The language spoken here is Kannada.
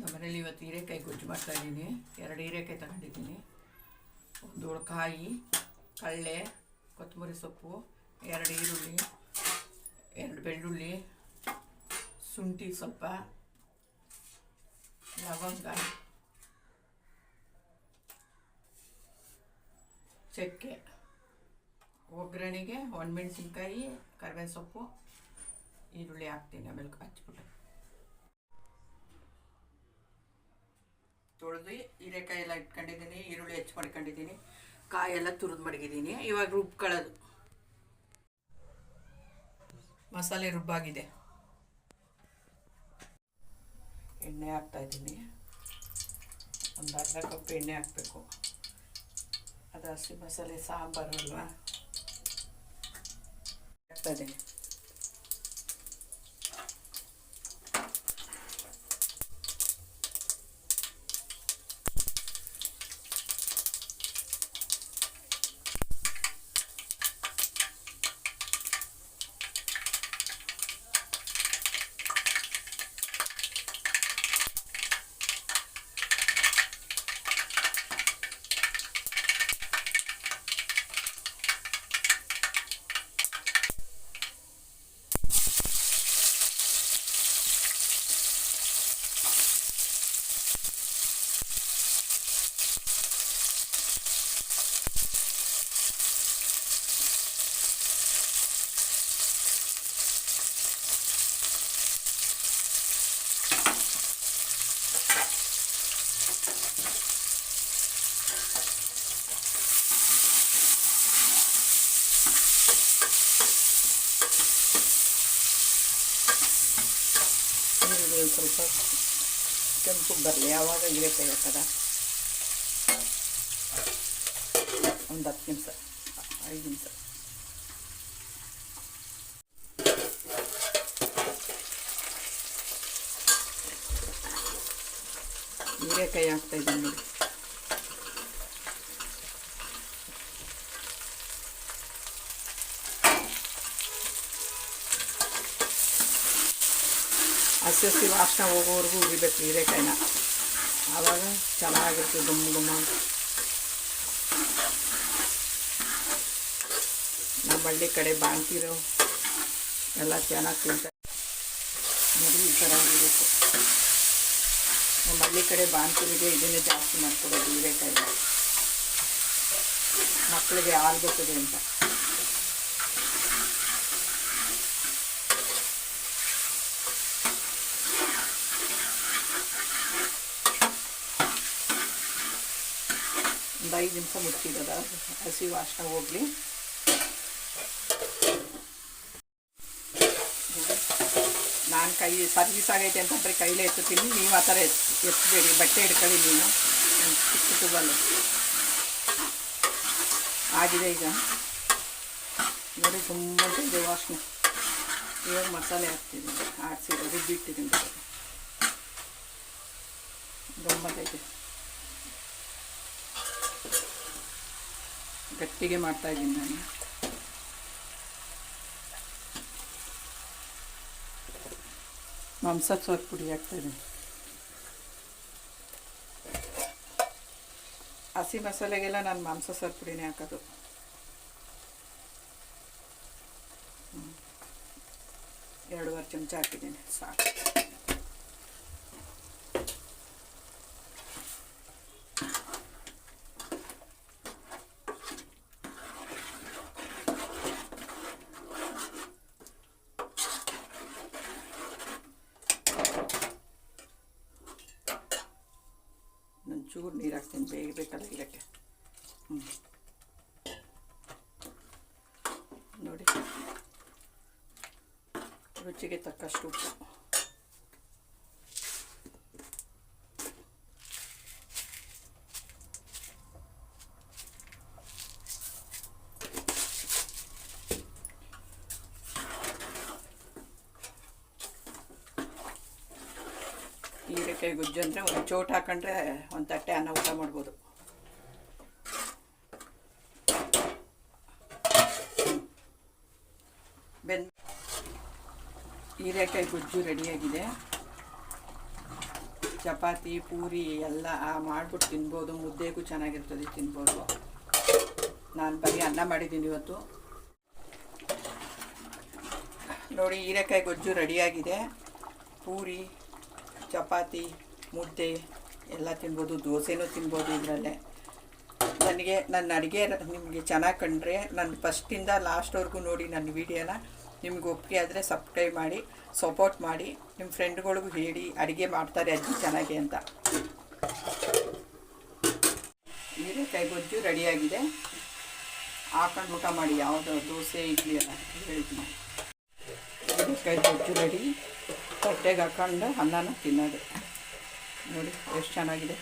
ನಮ್ಮನೇಲಿ ಇವತ್ತು ಹೀರೆಕಾಯಿ ಗೊಜ್ಜು ಮಾಡ್ತಾ ಮಾಡ್ತಾಯಿದ್ದೀನಿ ಎರಡು ಹೀರೆಕಾಯಿ ತಗೊಂಡಿದ್ದೀನಿ. ಒಂದು ಕಾಯಿ ಕಳ್ಳೆ ಕೊತ್ತಂಬರಿ ಸೊಪ್ಪು, ಎರಡು ಈರುಳ್ಳಿ, ಎರಡು ಬೆಳ್ಳುಳ್ಳಿ, ಶುಂಠಿ ಸ್ವಲ್ಪ, ಲವಂಗ, ಚಕ್ಕೆ, ಒಗ್ಗರಣೆಗೆ, ಒಣಮೆಣಸಿನ್ಕಾಯಿ, ಕರಿಬೇವಿನ ಸೊಪ್ಪು, ಈರುಳ್ಳಿ ಹಾಕ್ತೀನಿ. ಆಮೇಲೆ ಹಚ್ಬಿಟ್ಟು. ತೊಳೆದು ಹೀರೆಕಾಯಿ ಎಲ್ಲ ಇಟ್ಕೊಂಡಿದ್ದೀನಿ, ಈರುಳ್ಳಿ ಹೆಚ್ಚು ಮಾಡ್ಕೊಂಡಿದ್ದೀನಿ ಕಾಯೆಲ್ಲ ತುರಿದು ಮಡಗಿದ್ದೀನಿ. ಇವಾಗ ರುಬ್ಕೊಳ್ಳೋದು. ಮಸಾಲೆ ರುಬ್ಬಾಗಿದೆ. ಎಣ್ಣೆ ಹಾಕ್ತಾ ಇದ್ದೀನಿ. ಒಂದು ಅರ್ಧ ಕಪ್ ಎಣ್ಣೆ ಹಾಕಬೇಕು. ಅದು ಹಸಿ ಮಸಾಲೆ ಸಾಂಬಾರು ಅಲ್ವಾ? ಹಾಕ್ತಾ ಇದ್ದೀನಿ ಈರುಳ್ಳಿ ಒಂದು ಸ್ವಲ್ಪ ಕೆಂಪು ಬರಲಿ ಯಾವಾಗ ಆಗ್ತದ ಒಂದು ಹತ್ತು ನಿಮಿಷ ಐದು ನಿಮಿಷ. ಹೀರೆಕಾಯಿ ಹಾಕ್ತಾ ಇದ್ದೀನಿ. ನೋಡಿ ಹಸಿ ಹಸಿ ವಾಸನೆ ಹೋಗೋವರೆಗೂ ಉರಿಬೇಕು ಹೀರೆಕಾಯಿನ. ಆವಾಗ ಚೆನ್ನಾಗಿರ್ತದೆ ಗುಮ್ ಗುಮ್ಮ ನಮ್ಮ ಹಳ್ಳಿ ಕಡೆ ಬಾಣ್ತಿರೋ ಎಲ್ಲ ಚೆನ್ನಾಗಿ ತಿಂತಾರೆ. ನೋಡಿ ಈ ಥರ ಇರಬೇಕು ನಮ್ಮ ಹಳ್ಳಿ ಕಡೆ ಬಾಣ್ತಿರಿಗೆ ಇದನ್ನೇ ಜಾಸ್ತಿ ಮಾಡ್ಕೊಡೋದು ಹೀರೆಕಾಯಿ ಮಕ್ಕಳಿಗೆ ಹಾಲು ಅಂತ. ಒಂದು ಐದು ನಿಮಿಷ ಮುಚ್ಚಿಡೋದ ಹಸಿ ವಾಸನೆ ಹೋಗ್ಲಿ. ನಾನು ಕೈ ಸರ್ವಿಸ್ ಆಗೈತೆ ಅಂತಂದರೆ ಕೈಲೇ ಎತ್ತುತ್ತೀನಿ. ನೀವು ಆ ಥರ ಎತ್ ಎತ್ತಬೇಡಿ ಬಟ್ಟೆ ಹಿಡ್ಕೊಳ್ಳಿ ಒಂದ್ ಚಿಕ್ಕ ಟುಬಲ್ಲು ಆಗಿದೆ ಈಗ. ನೋಡಿ, ತುಂಬ ಇದೆ ವಾಸನೆ ಇವಾಗ ಮಸಾಲೆ ಹಾಕ್ತೀನಿ. ಆಡಿಸಿ ರುಬ್ಬಿಟ್ಟಿದ್ದೀನಿ ಗಮ್ಮತ್ತೈತೆ ಗಟ್ಟಿಗೆ ಮಾಡ್ತಾ ಇದ್ದೀನಿ ನಾನು. ಮಾಂಸ ಸ್ವಲ್ಪ ಪುಡಿ ಹಾಕ್ತಾ ಇದ್ದೀನಿ. ಹಸಿ ಮಸಾಲೆಗೆಲ್ಲ ನಾನು ಮಾಂಸ ಸಾರು ಪುಡಿನೇ ಹಾಕೋದು. ಎರಡೂವರೆ ಚಮಚ ಹಾಕಿದ್ದೀನಿ, ಸಾಕು. ಒಂಚೂರು ನೀರು ಹಾಕ್ತೀನಿ ಬೇಗ ಬೇಕಲ್ಲ ಇದಕ್ಕೆ ಹ್ಞೂ ನೋಡಿ ರುಚಿಗೆ ತಕ್ಕಷ್ಟು ಉಪ್ಪು ಹೀರೆಕಾಯಿ ಗೊಜ್ಜು ಅಂದರೆ ಒಂದು ಚೋಟ್ ಹಾಕೊಂಡ್ರೆ ಒಂದು ತಟ್ಟೆ ಅನ್ನ ಊಟ ಮಾಡ್ಬೋದು. ಬೆಂದ ಹೀರೆಕಾಯಿ ಗೊಜ್ಜು ರೆಡಿಯಾಗಿದೆ. ಚಪಾತಿ, ಪೂರಿ ಎಲ್ಲ ಮಾಡ್ಬಿಟ್ಟು ತಿನ್ಬೋದು. ಮುದ್ದೆಗೂ ಚೆನ್ನಾಗಿರ್ತದೆ ತಿನ್ಬೋದು. ನಾನು ಬರೀ ಅನ್ನ ಮಾಡಿದ್ದೀನಿ ಇವತ್ತು. ನೋಡಿ, ಹೀರೆಕಾಯಿ ಗೊಜ್ಜು ರೆಡಿಯಾಗಿದೆ. ಪೂರಿ ಚಪಾತಿ, ಮುದ್ದೆ ಎಲ್ಲ ತಿನ್ಬೋದು, ದೋಸೆನೂ ತಿನ್ಬೋದು ಇದರಲ್ಲೇ. ನನಗೆ, ನನ್ನ ಅಡುಗೆ ನಿಮಗೆ ಚೆನ್ನಾಗಿ ಕಂಡ್ರೆ ನನ್ನ ಫಸ್ಟಿಂದ ಲಾಸ್ಟ್ವರೆಗೂ ನೋಡಿ ನನ್ನ ವೀಡಿಯೋನ. ನಿಮ್ಗೆ ಒಪ್ಪಿಗೆ ಆದರೆ ಸಬ್ಸ್ಕ್ರೈಬ್ ಮಾಡಿ ಸಪೋರ್ಟ್ ಮಾಡಿ ನಿಮ್ಮ ಫ್ರೆಂಡ್ಗಳಿಗೂ ಹೇಳಿ ಅಡುಗೆ ಮಾಡ್ತಾರೆ ಅಜ್ಜಿ ಚೆನ್ನಾಗಿ ಅಂತ. ಹೀರೆಕಾಯಿ ಗೊಜ್ಜು ರೆಡಿಯಾಗಿದೆ. ಹಾಕೊಂಡು ಊಟ ಮಾಡಿ, ಯಾವುದೋ ದೋಸೆ, ಇಡ್ಲಿ ಎಲ್ಲ ಹೇಳ್ತೀನಿ ಹೀರೆಕಾಯಿ ಗೊಜ್ಜು ರೆಡಿ. ತಟ್ಟೆಗೆ ಹಾಕೊಂಡು ಅನ್ನನ ತಿನ್ನೋದು. ನೋಡಿ ಎಷ್ಟು ಚೆನ್ನಾಗಿದೆ.